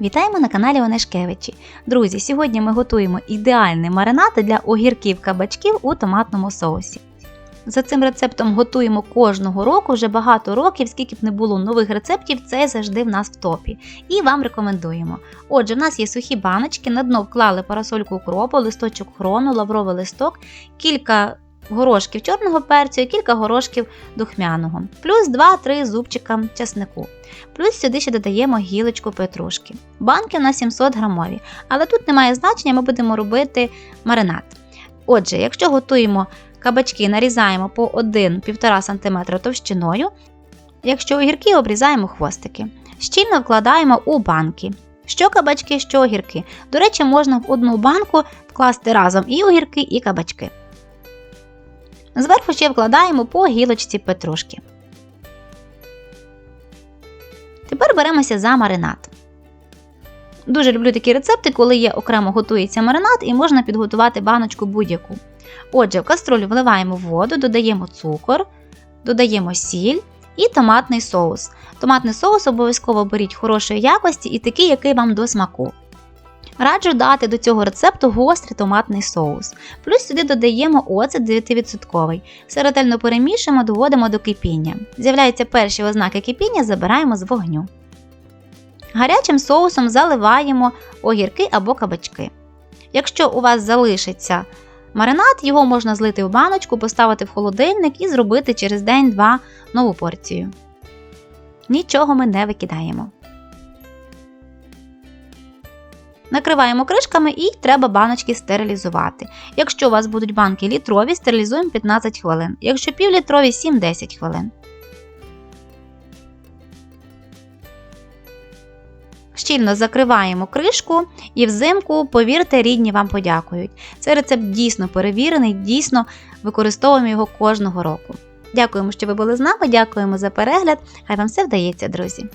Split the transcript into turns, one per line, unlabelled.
Вітаємо на каналі Онешкевичі. Друзі, сьогодні ми готуємо ідеальний маринад для огірків кабачків у томатному соусі. За цим рецептом готуємо кожного року вже багато років, скільки б не було нових рецептів, це завжди в нас в топі. І вам рекомендуємо. Отже, в нас є сухі баночки, на дно вклали парасольку укропу, листочок хрону, лавровий листок, кілька горошків чорного перцю і кілька горошків духмяного, плюс 2-3 зубчика часнику. Плюс сюди ще додаємо гілочку петрушки. Банки у нас 700 грамові, але тут немає значення, ми будемо робити маринад. Отже, якщо готуємо кабачки, нарізаємо по 1-1,5 см товщиною, якщо огірки обрізаємо хвостики. Щільно вкладаємо у банки. Що кабачки, що огірки. До речі, можна в одну банку вкласти разом і огірки, і кабачки. Зверху ще вкладаємо по гілочці петрушки. Тепер беремося за маринад. Дуже люблю такі рецепти, коли є окремо готується маринад і можна підготувати баночку будь-яку. Отже, в каструлю вливаємо воду, додаємо цукор, додаємо сіль і томатний соус. Томатний соус обов'язково беріть хорошої якості і такий, який вам до смаку. Раджу дати до цього рецепту гострий томатний соус. Плюс сюди додаємо оцет 9%. Все ретельно перемішуємо, доводимо до кипіння. З'являються перші ознаки кипіння, забираємо з вогню. Гарячим соусом заливаємо огірки або кабачки. Якщо у вас залишиться маринад, його можна злити в баночку, поставити в холодильник і зробити через день-два нову порцію. Нічого ми не викидаємо. Накриваємо кришками і треба баночки стерилізувати. Якщо у вас будуть банки літрові, стерилізуємо 15 хвилин. Якщо півлітрові 7-10 хвилин. Щільно закриваємо кришку і взимку, повірте, рідні вам подякують. Цей рецепт дійсно перевірений, дійсно використовуємо його кожного року. Дякуємо, що ви були з нами, дякуємо за перегляд. Хай вам все вдається, друзі!